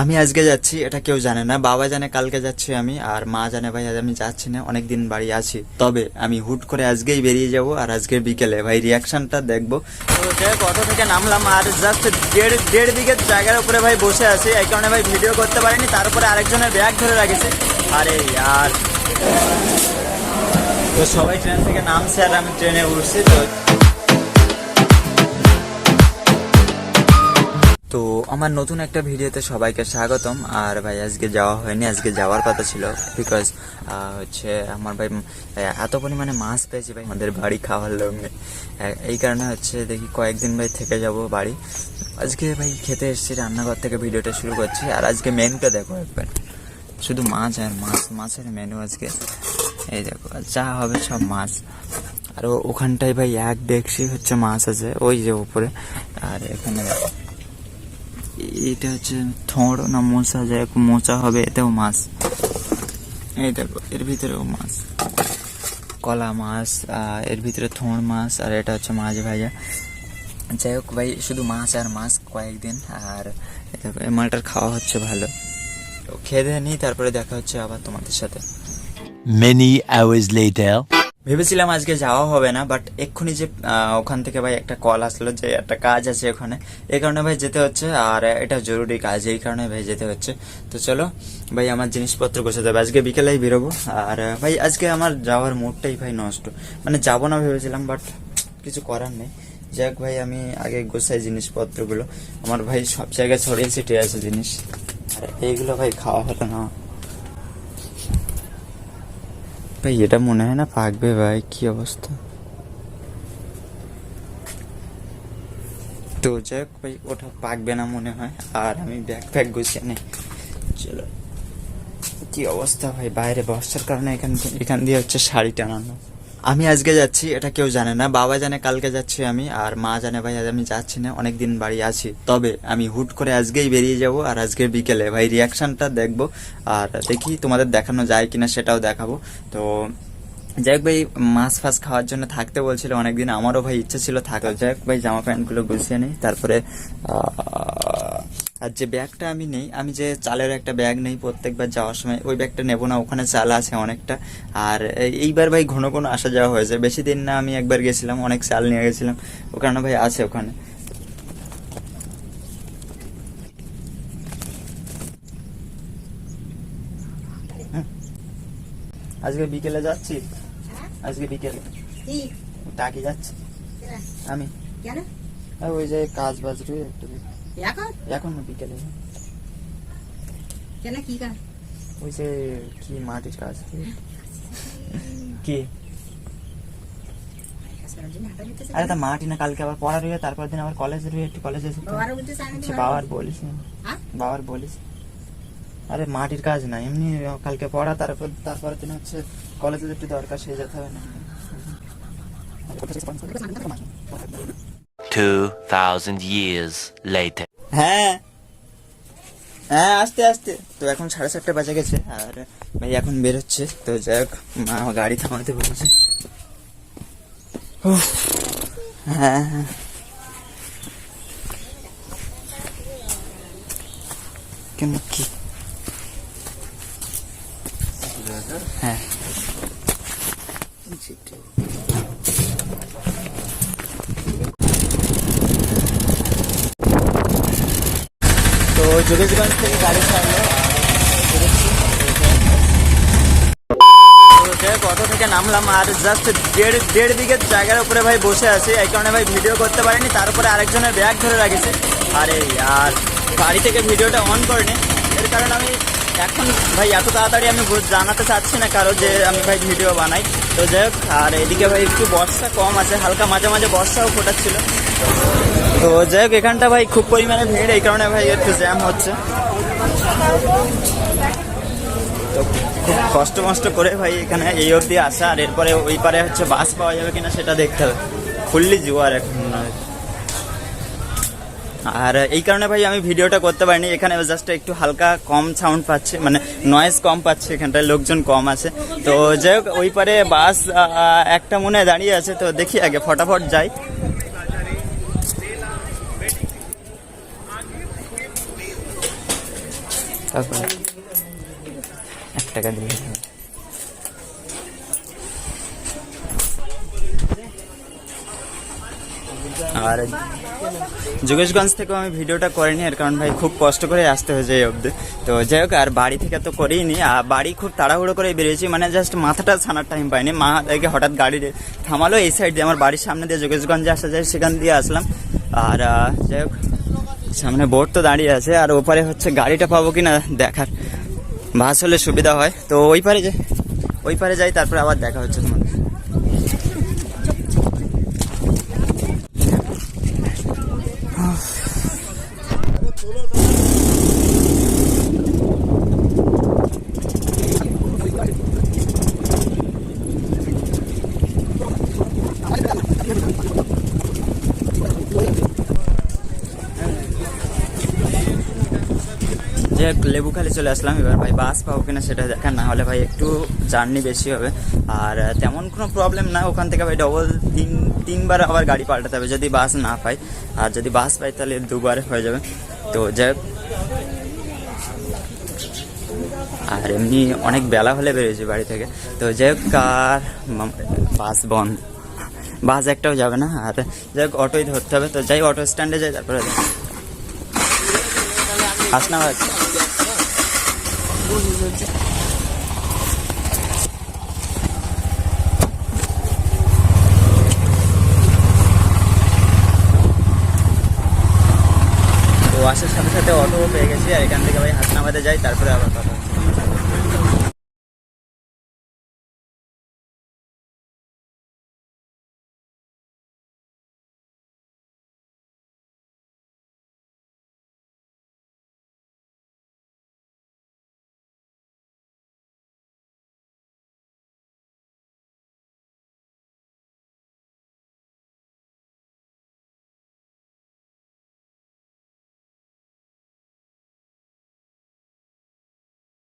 আমি আজকে যাচ্ছি, এটা কেউ জানে না। বাবা জানে কালকে যাচ্ছি আমি, আর মা জানে ভাই, আজ আমি যাচ্ছি না, অনেকদিন বাড়ি আছি। তবে আমি হুট করে আজকেই বেরিয়ে যাব, আর আজকে বিকেলে। ভাই রিয়াকশনটা দেখব। অটো থেকে নামলাম, আর জাস্ট দেড় দেড় বিঘের জায়গার উপরে ভাই বসে আছি। এই কারণে ভাই ভিডিও করতে পারিনি তারপরে আরেকজনের ব্যাগ ধরে রাখেছে। আরে আর তো সবাই ট্রেন থেকে নামছে, আর আমি ট্রেনে উঠছি, তো তো আমার নতুন একটা ভিডিওতে সবাইকে স্বাগতম। আর ভাই, আজকে যাওয়া হয়নি, আজকে যাওয়ার কথা ছিল বিকজ হচ্ছে আমার ভাই এত পরিমাণে মাছ পেয়েছি ভাই, আমাদের বাড়ি খাওয়ার লোক এই কারণে হচ্ছে দেখি কয়েকদিন ভাই থেকে যাব বাড়ি। আজকে ভাই খেতে এসেছি, রান্নাঘর থেকে ভিডিওটা শুরু করছি। আর আজকে মেনুটা দেখো একবার। শুধু মাছ আর মাছ, মাছের মেনু আজকে। এই দেখো যা হবে সব মাছ। আর ওখানটায় ভাই এক দেখছি হচ্ছে মাছ আছে, ওই যে উপরে। আর এখানে দেখো। এটা হচ্ছে থোড় না মোচা হোক, মোচা হবে, এতেও মাছ। এই দেখো, এর ভিতরেও মাছ। কলা মাছ এর ভিতরে থোড় মাছ, আর এটা হচ্ছে মাছ ভাজা। যাই হোক ভাই, শুধু মাছ আর মাছ কয়েকদিন, আর দেখো, এই মালটার খাওয়া হচ্ছে ভালো। খেয়ে দিয়ে নিই তারপরে দেখা হচ্ছে আবার তোমাদের সাথে। Many hours later. ভেবেছিলাম আজকে যাওয়া হবে না বাট এক্ষুনি যে ওখান থেকে ভাই একটা কল আসলো যে, একটা কাজ আছে ওখানে। এই কারণে ভাই যেতে হচ্ছে, আর এটা জরুরি কাজ, এই কারণে ভাই যেতে হচ্ছে। তো চলো, ভাই আমার জিনিসপত্র গোছাতে হবে। আজকে বিকেলেই বেরোবো। আর ভাই আজকে আমার যাওয়ার মুডটাই ভাই নষ্ট। মানে যাব না ভেবেছিলাম বাট কিছু করার নেই। যাক ভাই, আমি আগে গোছাই জিনিসপত্রগুলো। আমার ভাই সব জায়গায় ছড়িয়ে ছিটিয়ে আছে জিনিস। আর এইগুলো ভাই খাওয়া হলো না। ভাই, এটা মনে হয় না পাকবে ভাই, কি অবস্থা? তো যাই হোক ভাই, ওটা পাকবে না মনে হয়, আর আমি ব্যাগ প্যাক গুছিয়ে নেই। চলো। কি অবস্থা ভাই, বাইরে বসার কারণে এখান এখান দিয়ে হচ্ছে শাড়ি টানানো। আমি আজকে যাচ্ছি, এটা কেউ জানে না। বাবা জানে কালকে যাচ্ছি আমি, আর মা জানে ভাই, আজ আমি যাচ্ছি না, অনেকদিন বাড়ি আছি। তবে আমি হুট করে আজকেই বেরিয়ে যাব, আর আজকে বিকেলে ভাই রিয়াকশনটা দেখব, আর দেখি তোমাদের দেখানো যায় কিনা সেটাও দেখাবো। তো যাই হোক ভাই, মাছ ফাছ খাওয়ার জন্য থাকতে বলছিল, অনেকদিন আমারও ভাই ইচ্ছে ছিল থাকার। যাই ভাই জামা প্যান্টগুলো গুছিয়ে নেই, তারপরে আর যে ব্যাগটা আমি নেই আমি যে চালের একটা ব্যাগ নেই প্রত্যেকবার যাওয়ার সময় ওই ব্যাগটা নেব না ওখানে চাল আছে অনেকটা। আর এই- এইবার ভাই ঘন ঘন আসা যাওয়া হয়েছে। বেশি দিন না আমি একবার গেছিলাম অনেক চাল নিয়ে গেছিলাম। ওখানে ভাই আছে ওখানে। আজকে বিকেলে যাচ্ছি? আজকে বিকেলে। টাকি যাচ্ছি। আমি। কেন? ওই যে কাজ বাজ রয়ে একটু এখন এখন না বিকেলে কেন কি কাজ ওই যে কি মাটির কাজ কি আরে তা মাটি না কালকে আবার পড়া রয়ে তারপর দিন আবার কলেজে রয়ে একটু কলেজে যেতে বাবার আচ্ছা, বলিস হ্যাঁ? বাবার বলিস আরে মাটির কাজ না এমনি কালকে পড়া তারপর তারপরের দিন হচ্ছে কলেজে একটু দরকার সে যেতে হবে না 2,000 years later. হ্যাঁ। হ্যাঁ আস্তে আস্তে। তো এখন সাড়ে সাতটা বাজে গেছে আর ভাই এখন বেরোচ্ছে। তো যাই হোক মা গাড়ি থামাতে বলেছে। হ্যাঁ হ্যাঁ। কেন কি হ্যাঁ তো যোগেশগঞ্জ থেকে গাড়ি ছাড়লো অটো থেকে নামলাম আর জাস্ট দেড় দেড় বিঘের জায়গার উপরে ভাই বসে আছি। এই কারণে ভাই ভিডিও করতে পারিনি তারপরে আরেকজনের ব্যাগ ধরে রাখেছে। আরে আর বাড়ি থেকে ভিডিওটা অন করিনি। এর কারণে আমি এখন ভাই এত তাড়াতাড়ি আমি জানাতে চাচ্ছি না কারও যে আমি ভাই ভিডিও বানাই। তো যাই হোক, আর এদিকে ভাই একটু বর্ষা কম আছে, হালকা মাঝে মাঝে বর্ষাও ফোটাচ্ছিল। তো যাই হোক, এখানটা ভাই খুব পরিমাণে ভিড়, এই কারণে ভাই একটু জ্যাম হচ্ছে। তো খুব কষ্ট মষ্ট করে ভাই এখানে এই অবধি আসা, আর এরপরে ওই পারে হচ্ছে বাস পাওয়া যাবে কিনা সেটা দেখতে হবে। ফুললি জোয়ার এখন। আর এই কারণে ভাই আমি ভিডিওটা করতে পারিনি, এখানে জাস্ট একটু হালকা কম সাউন্ড পাচ্ছে মানে নয়েজ কম পাচ্ছে, এখানটায় লোকজন কম আছে। তো যাই হোক, ওই পারে বাস একটা মনে দাঁড়িয়ে আছে, তো দেখি আগে, ফটাফট যাই। আর যোগেশগঞ্জ থেকেও আমি ভিডিওটা করিনি, এর কারণ ভাই খুব কষ্ট করে আসতে হয়েছে এই অবধি। তো যাই হোক, আর বাড়ি থেকে তো করিনি, আর বাড়ি খুব তাড়াহুড়ো করে বেরিয়েছি মানে জাস্ট মাথাটা ছানার টাইম পাইনি। মা দেখে হঠাৎ গাড়ি থামালো এই সাইড দিয়ে, আমার বাড়ির সামনে দিয়ে যোগেশগঞ্জে আসা যায়, সেখান দিয়ে আসলাম। আর যাই হোক সামনে বোর্ড তো দাঁড়িয়ে আছে, আর ওপারে হচ্ছে গাড়িটা পাবো কি না দেখার। বাস হলে সুবিধা হয়। তো ওই পারে যে ওই পারে যাই, তারপরে আবার দেখা হচ্ছে তোমাদের যে লেবুখালি চলে আসলাম। এবার ভাই বাস পাবো কিনা সেটা দেখা না হলে ভাই একটু জার্নি বেশি হবে। আর তেমন কোনো প্রবলেম না ওখান থেকে ভাই ডবল তিন তিনবার আবার গাড়ি পাল্টাতে হবে যদি বাস না পাই। আর যদি বাস পাই তাহলে দুবার হয়ে যাবে। তো যাই হোক, আর এমনি অনেক বেলা হলে বেরিয়েছি বাড়ি থেকে। তো যাই হোক মাম- বাস বন্ধ। বাস একটাও যাবে না। আর যাই হোক অটোই ধরতে হবে। তো যাই অটো স্ট্যান্ডে যাই তারপরে হাসনাবাদ তো আসার সাথে সাথে অটো পেয়ে গেছি, আর এখান থেকে ভাই হাত নামাতে যাই, তারপরে আবার কথা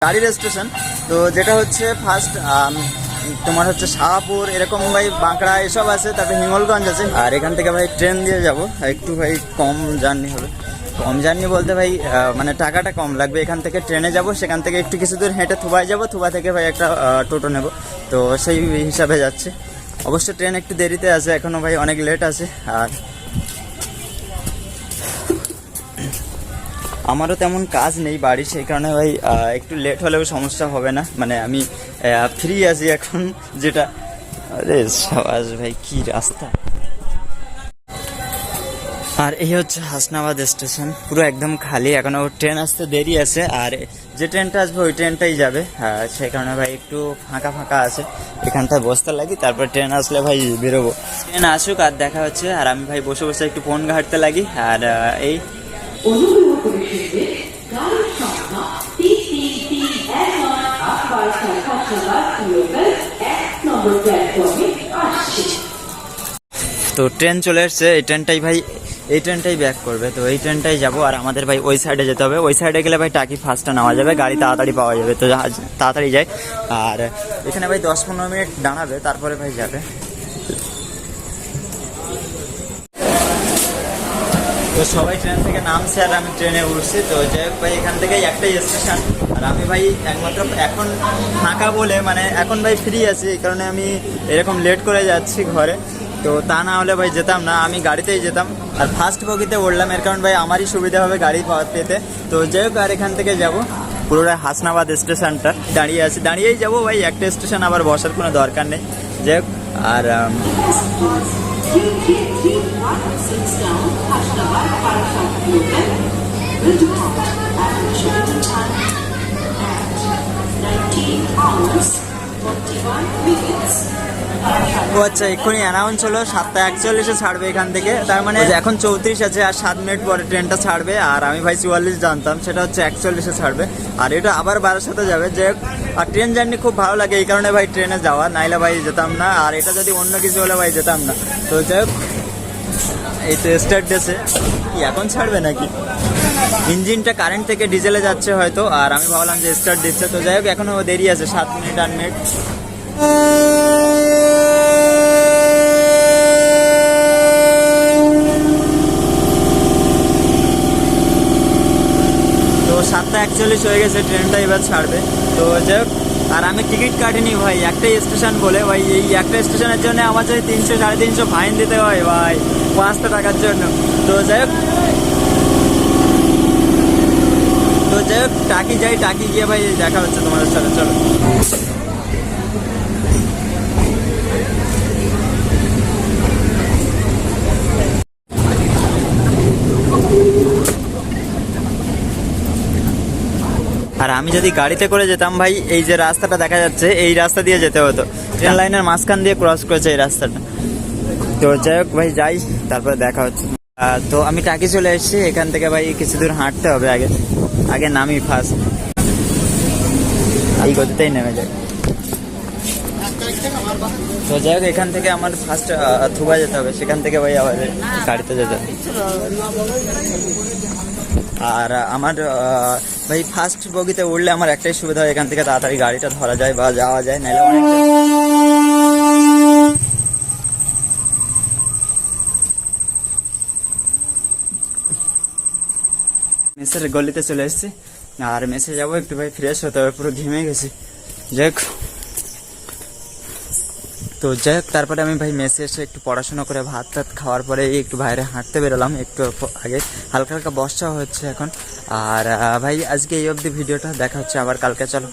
গাড়ির স্টেশন তো যেটা হচ্ছে ফার্স্ট তোমার হচ্ছে শাহপুর, এরকম ভাই, বাঁকড়া, এসব আছে, তারপরে হিঙ্গলগঞ্জ আছে। আর এখান থেকে ভাই ট্রেন দিয়ে যাব। একটু ভাই কম জার্নি হবে। কম জার্নি বলতে ভাই মানে টাকাটা কম লাগবে। এখান থেকে ট্রেনে যাব, সেখান থেকে একটু কিছু দূর হেঁটে থুবাই যাব, থুবা থেকে ভাই একটা টোটো নেব। তো সেই হিসাবে যাচ্ছে। অবশ্য ট্রেন একটু দেরিতে আছে এখনও ভাই অনেক লেট আছে। আর আমারও তেমন কাজ নেই বাড়ি সেই কারণে ভাই একটু লেট হলেও সমস্যা হবে না। মানে আমি ফ্রি আছি এখন, যেটা আরে সাবাস ভাই, কি রাস্তা। আর এই হচ্ছে হাসনাবাদ স্টেশন, পুরো একদম খালি। এখনও ট্রেন আসতে দেরি আছে, আর যে ট্রেনটা আসবে, ওই ট্রেনটাই যাবে। সেই কারণে ভাই, একটু ফাঁকা ফাঁকা আছে। এখানটায় বসতে লাগি, তারপর ট্রেন আসলে ভাই, বেরোবো। ট্রেন আসুক আর দেখা হচ্ছে, আর আমি ভাই বসে বসে একটু ফোন ঘাঁটতে লাগি। আর এই তো ট্রেন চলে এসছে, এই ট্রেনটাই ভাই, এই ট্রেনটাই ব্যাক করবে। তো এই ট্রেনটাই যাব, আর আমাদের ভাই ওই সাইডে যেতে হবে। ওই সাইডে গেলে ভাই টাকি ফার্স্টটা নেওয়া যাবে, গাড়ি তাড়াতাড়ি পাওয়া যাবে। তো তাড়াতাড়ি যায় আর এখানে ভাই দশ পনেরো মিনিট দাঁড়াবে, তারপরে ভাই যাবে। তো সবাই ট্রেন থেকে নামছে আর আমি ট্রেনে উঠছি। তো যাই হোক ভাই, এখান থেকে একটাই স্টেশন আর আমি ভাই একমাত্র এখন ফাঁকা বলে মানে এখন ভাই ফ্রি আছি, এই কারণে আমি এরকম লেট করে যাচ্ছি ঘরে। তো তা না হলে ভাই যেতাম না, আমি গাড়িতেই যেতাম। আর ফার্স্ট বগিতে উঠলাম, এর কারণ ভাই আমারই সুবিধা হবে গাড়ি পেতে। তো যাই হোক, আর এখান থেকে যাব। পুরোটা হাসনাবাদ স্টেশনটা দাঁড়িয়ে আছি। দাঁড়িয়েই যাব ভাই, একটা স্টেশন আবার বসার কোনো দরকার নেই। যাই হোক, আর CK3169 Hashnabad Parashak Yogan will depart at 19 hours 41 minutes. ও আচ্ছা এক্ষুনি অ্যানাউন্স হলো, সাতটা একচল্লিশে ছাড়বে এখান থেকে। তার মানে এখন চৌত্রিশ আছে আর সাত মিনিট পরে ট্রেনটা ছাড়বে। আর আমি ভাই চুয়াল্লিশ জানতাম, সেটা হচ্ছে একচল্লিশে ছাড়বে। আর এটা আবার বারোর সাথে যাবে। যে আর ট্রেন জার্নি খুব ভালো লাগে, এই কারণে ভাই ট্রেনে যাওয়া, নাইলে ভাই যেতাম না। আর এটা যদি অন্য কিছু হলে ভাই যেতাম না। তো যাই হোক, এই তো স্টার্ট ডেসে কি, এখন ছাড়বে নাকি? ইঞ্জিনটা কারেন্ট থেকে ডিজেলে যাচ্ছে হয়তো। আর আমি ভাবলাম যে স্টার্ট দিচ্ছে। তো যাই হোক, এখনও দেরি আছে, সাত মিনিট, আট মিনিট তো সাতটা একচল্লিশ চল্লিশ হয়ে গেছে ট্রেনটা এবার ছাড়বে। তো যাই হোক, আর আমি টিকিট কাটিনি ভাই, একটাই স্টেশন বলে ভাই, এই একটা স্টেশনের জন্য আমার যদি তিনশো, সাড়ে তিনশো ফাইন দিতে হয় ভাই, পাঁচশো টাকার জন্য। তো যাই হোক, তো যাই হোক, টাকি যাই, টাকি গিয়ে ভাই দেখা হচ্ছে তোমাদের সাথে, চলো। আর আমি যদি গাড়িতে করে যেতাম ভাই, এই যে রাস্তাটা দেখা যাচ্ছে, এই রাস্তা দিয়ে যেতে হতো। ট্রেন লাইনের মাঝখান দিয়ে ক্রস করেছে এই রাস্তাটা। তো যাই হোক ভাই, যাই, তারপরে দেখা হচ্ছে। তো আমি টাকি চলে এসেছি, এখান থেকে ভাই কিছু দূর হাঁটতে হবে আগে। আগে নামি ফার্স্ট এই গতিতেই নেমে যায় তো যাই হোক, এখান থেকে আমার ফার্স্ট থুবা যেতে হবে। সেখান থেকে ভাই আবার গাড়িতে যেতে হবে। আর আমার ভাই ফার্স্ট বগিতে উঠলে আমার একটাই সুবিধা হয় এখান থেকে তাড়াতাড়ি গাড়িটা ধরা যায় বা যাওয়া যায় নাহলে অনেক মেসের গলিতে চলে এসেছি আর মেসে যাব একটু ভাই ফ্রেশ হতে হবে পুরো ঘেমে গেছি। যাই হোক। তো যাই হোক, তারপরে আমি ভাই মেসে এসে একটু পড়াশোনা করে ভাত টাত খাওয়ার পরে একটু বাইরে হাঁটতে বেরোলাম, একটু আগে। হালকা হালকা বর্ষা হচ্ছে এখন। আর ভাই আজকে এই অবধি ভিডিওটা দেখা হচ্ছে, আবার কালকে চলো।